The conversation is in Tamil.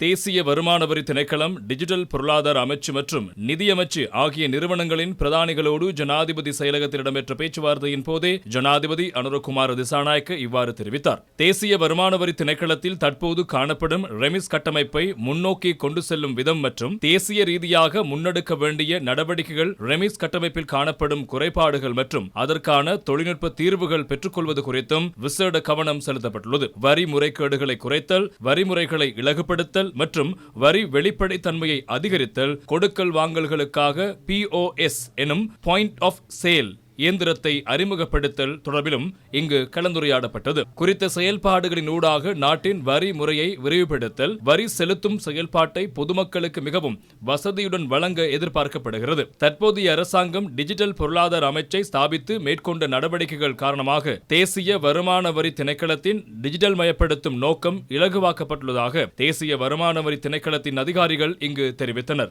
தேசிய வருமான வரி திணைக்களம் டிஜிட்டல் பொருளாதார அமைச்சு மற்றும் நிதியமைச்சு ஆகிய நிறுவனங்களின் பிரதானிகளோடு ஜனாதிபதி செயலகத்தில் இடம்பெற்ற பேச்சுவார்த்தையின் போதே ஜனாதிபதி அனுரகுமார் திசாநாயக்க இவ்வாறு தெரிவித்தார். தேசிய வருமான வரி திணைக்களத்தில் தற்போது காணப்படும் ரெமிஸ் கட்டமைப்பை முன்னோக்கி கொண்டு செல்லும் விதம் மற்றும் தேசிய ரீதியாக முன்னெடுக்க வேண்டிய நடவடிக்கைகள் ரெமிஸ் கட்டமைப்பில் காணப்படும் குறைபாடுகள் மற்றும் அதற்கான தொழில்நுட்ப தீர்வுகள் பெற்றுக்கொள்வது குறித்தும் விசேட கவனம் செலுத்தப்பட்டுள்ளது. வரி முறைகேடுகளை குறைத்தல் வரிமுறைகளை இலகுபடுத்தல் மற்றும் வரி வெளிப்படைத்தன்மையை அதிகரித்தல் கொடுக்கல் வாங்கல்களுக்காக பிஓஎஸ் எனும் பாயிண்ட் ஆஃப் சேல் இயந்திரத்தை அறிமுகப்படுத்தல் தொடர்பிலும் இங்கு கலந்துரையாடப்பட்டது. குறித்த செயல்பாடுகளின் ஊடாக நாட்டின் வரி முறையை விரிவுபடுத்தல் வரி செலுத்தும் செயல்பாட்டை பொதுமக்களுக்கு மிகவும் வசதியுடன் வழங்க எதிர்பார்க்கப்படுகிறது. தற்போதைய அரசாங்கம் டிஜிட்டல் பொருளாதார அமைச்சை ஸ்தாபித்து மேற்கொண்ட நடவடிக்கைகள் காரணமாக தேசிய வருமான வரி திணைக்களத்தின் டிஜிட்டல் மயப்படுத்தும் நோக்கம் இலகுவாக்கப்பட்டுள்ளதாக தேசிய வருமான வரி திணைக்களத்தின் அதிகாரிகள் இங்கு தெரிவித்தனர்.